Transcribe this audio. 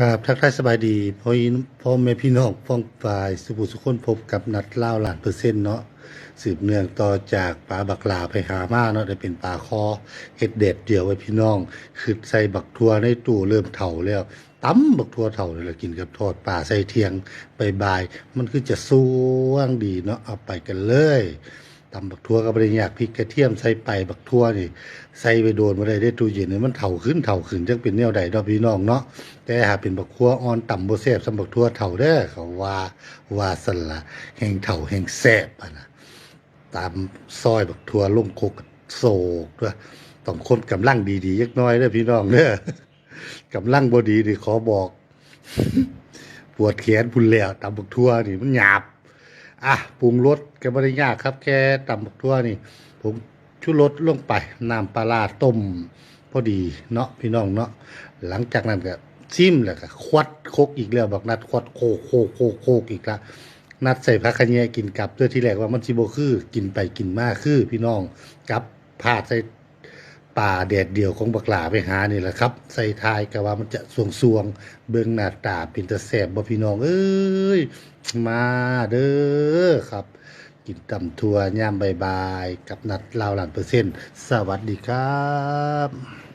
ครับทักทายสบายดีพ่อพ่อแม่พี่น้องพ้องฝ่ายสุภุสุคนพบกับนัดเล่าหลานเปอร์เซ็นต์เนาะสืบเนื่องต่อจากปลาบักลาไปหามาเนาะได้เป็นปลาคอเห็ดเด็ดเดียวไว้พี่น้องคือใส่บักทัวในตู้เริ่มเฒ่าแล้วตำบักทัวเฒ่าเลยละกินกับทอดปลาใส่เทียงบายมันคือจะสว่างดีเนาะเอาไปกันเลย ตำบักทัวก็บ่ได้ยากพริกกระเทียมใส่ไปบักทัวนี่ใส่ไปโดนบ่ได้ได้ตู้เย็นนี่มันเฒ่าขึ้นเฒ่าขึ้นจังเป็นแนวใดเนาะพี่น้องเนาะแต่หากเป็นบักคัวอ่อนต่ำบ่แซ่บสำบักทั่วเฒ่าเด้อเขาว่าว่าสละแห่งเฒ่าแห่งแซ่บอะนะตามซอยบักทั่วลงโคกโศกด้วยต้องคนกำลังดีๆยักน้อยเด้อพี่น้องเด้อกำลังบ่ดีนี่ขอบอก ปวดแขนพุ่นแล้วตำบักทั่วนี่มันหยาบ อะปรุงรสก็บ่ได้ยากครับ แค่ตำบักทั่วนี่ผมชูรสลงไปน้ำปลาร้าต้มพอดีเนาะพี่น้องเนาะหลังจากนั้นก็ชิมแล้วก็ควัดโคกอีกแล้วบอกนัดควัดโคกโคกโคกโคกอีกละนัดใส่ผักขะแยกินกับเพื่อที่แรกว่ามันสิบ่คือ กินไปกินมาคือพี่น้องกับพาดใส่ ป่าแดดเดียวของบักหลาไปหานี่แหละครับ ใส่ทายก็ว่ามันจะสวงสวงเบิ่งหน้าตาเป็นตะแสบบ่พี่น้องเอ้ยมาเด้อครับ กินตำทัวย่ามบายๆกับนัดลาวหลานเปอร์เซ็นต์ สวัสดีครับ